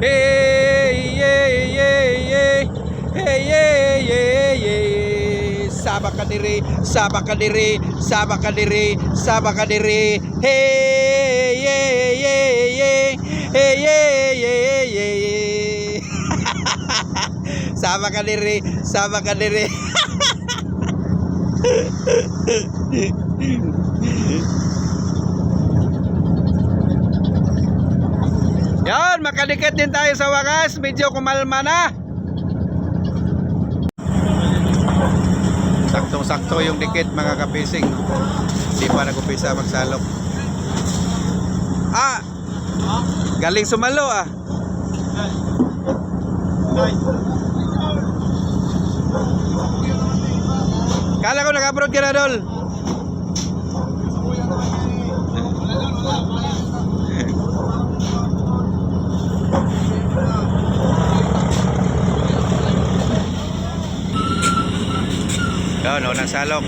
Hey, yeah, yeah, yeah. Hey, yeah, yeah, yeah. Saba ka diri, saba ka diri, saba ka diri, saba ka diri. Hey, yeah, yeah. Hey, yeah, yeah, yeah, yeah. Saba ka diri, saba ka diri. Yan, makadikit din tayo sa wakas. Medyo kumalma na. Saktong-sakto yung dikit mga kapising. Hindi pa nag-upisa magsalok. Ah! Galing sumalo ah. Kala ko nag-abroad ka na, Dol. Yun, unang salok.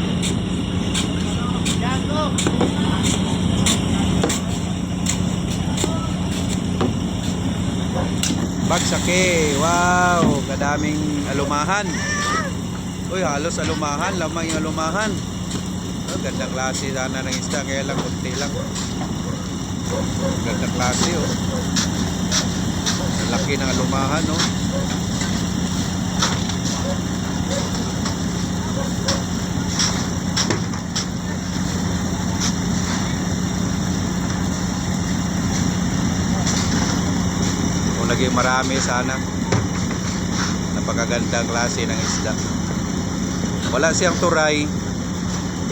Bagsake. Wow, kadaming alumahan. Uy, halos alumahan, lamang yung alumahan. Oh, gandang klase sana ng isda, kaya lang kunti lang. Gandang klase oh. Laki ng alumahan oh. Naging marami sana. Napakagandang klase ng isda. Wala siyang turay.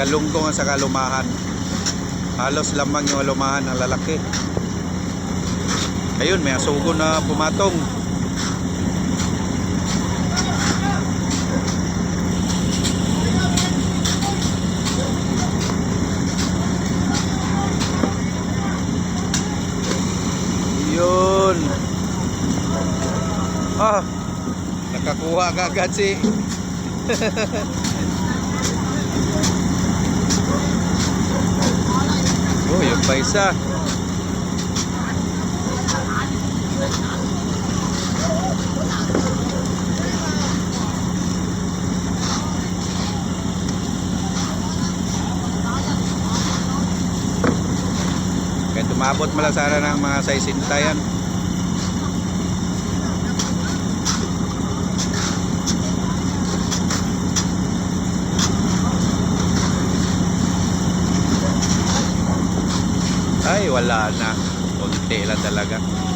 Galunggong ang sa kalumahan. Halos lamang yung alumahan ng lalaki. Ayun, may asugo na pumatong. Yun. Ah, nakakuha ka agad si Oh, yung pa isa. Tumabot mo lang sana ng mga 60 yan. Wala na. Kunti lang talaga.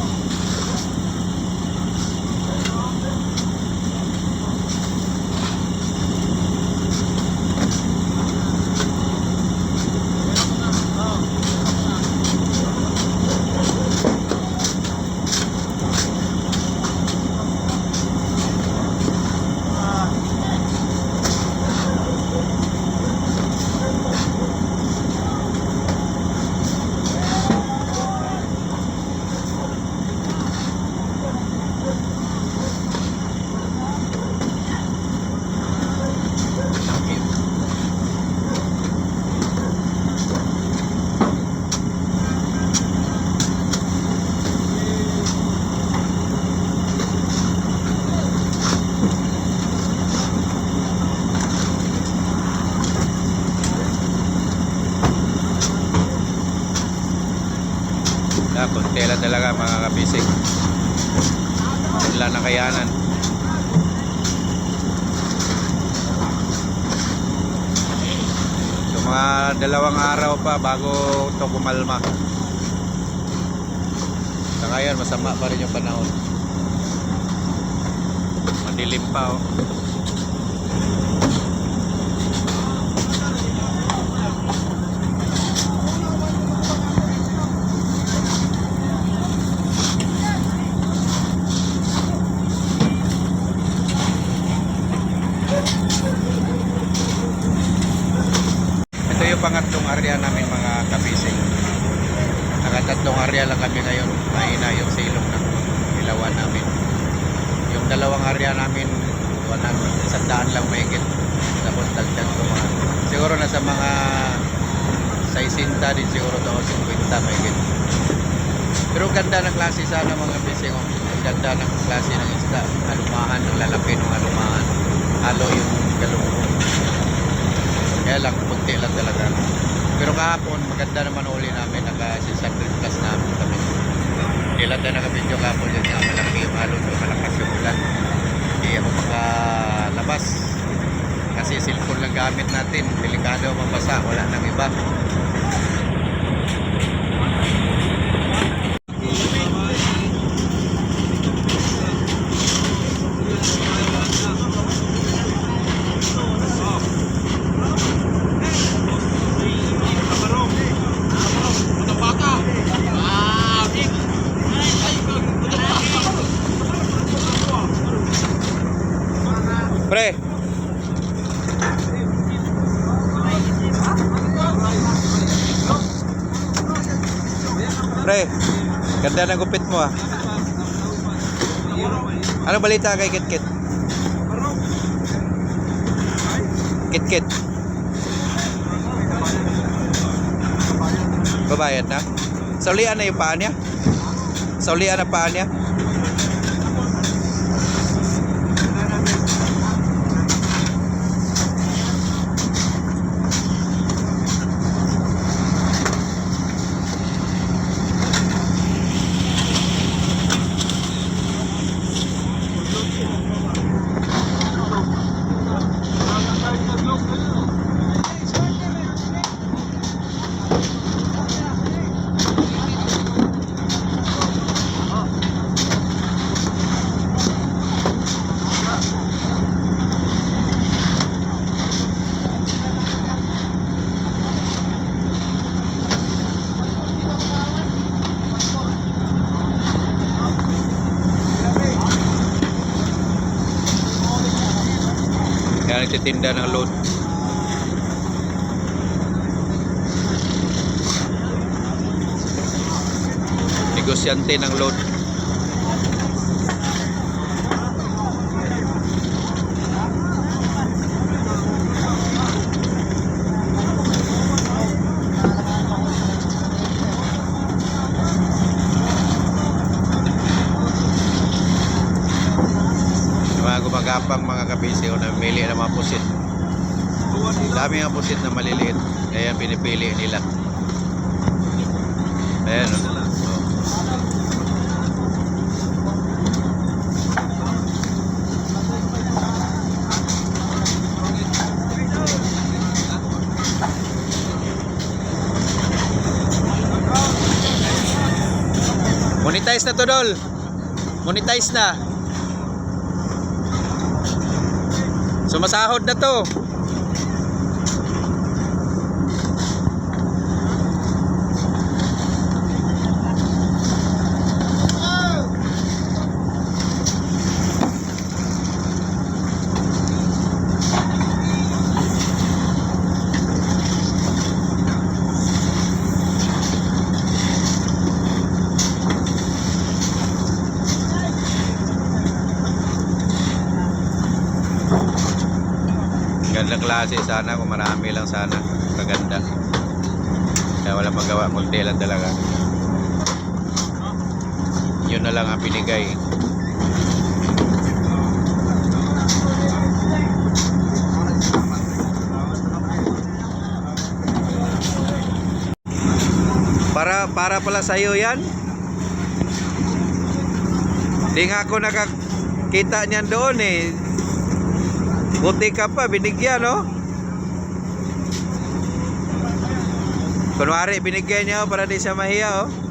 Na, kunti lang talaga mga kabisig. Wala na kayanan. So, mga dalawang araw pa bago ito kumalma. Sa ngayon, masama pa rin yung panahon. Madilim pa oh. Yung pangatlong area namin mga kabising. Nakatatlong area lang kami ngayon. Mahina yung silong ng ilawan namin. Yung dalawang area namin, wala, sandaan lang mahigit. Tapos dagdag ko mga, siguro nasa mga 60 din siguro to, 50 mahigit. Pero ganda ng klase sana mga bising. Oh. Ang ganda ng klase ng isda. Alumahan, ang lalaki ng alumahan. Halo yung galunggong. Kaya lang, kunti lang talaga. Pero kahapon, maganda naman uli namin. Naka 600 plus namin kami. Hindi lang tayo nakabidyo kahapon yun. Nga malaki yung halo doon, malakas yung ulan. Hindi ako makalabas. Kasi cellphone lang gamit natin. Delikado mabasa. Wala nang iba. Ganda ng gupit mo ah. Ano balita kay Kitkit? Kitkit. Babayad na? Saulian na yung paa niya? Saulian na paa niya? Yan nagtitinda ng load. Negosyante ng load. Yung mga kabisi o namili ng mga pusit. Dami nga pusit na maliliit. Kaya pinipili nila. Ayan o. Oh. Monetize na to, Dol. Monetize na. Sumasahod na to. Ganda klase sana kung marami lang sana. Kaganda. Kaya wala magawa. Kunti lang talaga. Yun na lang ang binigay. Para para pala sa iyo 'yan. Di nga ako nakakita niyan doon eh. Buti ka pa, binigyan, no? Kunwari, binigyan niya para di siya mahiya, oh.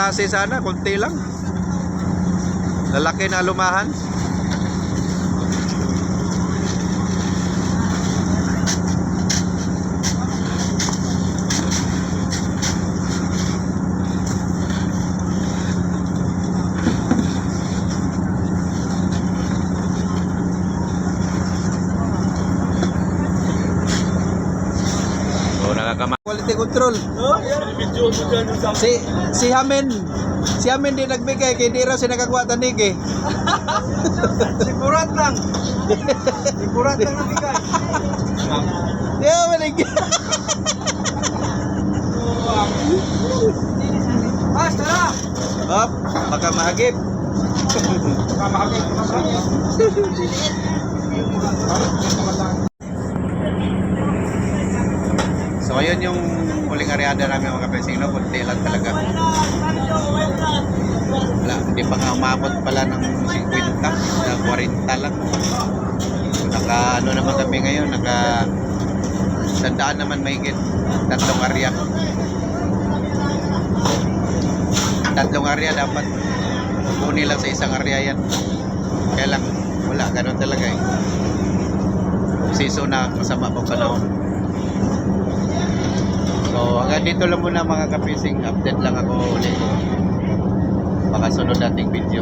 Klase sana, konti lang. Lalaki na lumahan. Sa Si si Hamen, si Hamen di nagbigay kay di raw siya nakakuha tanig eh. Sigurat lang. Sigurat lang nabigay. Di ako manig. Pas, tara! Hop, baka mahagip. So ayun yung huling aryada namin mga kapesing no, kunti lang talaga. Wala, hindi pa nga umabot pala ng 50, na 40 lang. So, naka ano naman kami ngayon, naka sandaan naman mahigit tatlong arya. Tatlong arya dapat kunin lang sa isang arya yan. Kaya lang, wala, ganun talaga eh. Siso na masama pa panahon. So, hanggang dito lang muna mga kapising. Update lang ako ulit. Baka sunod nating video.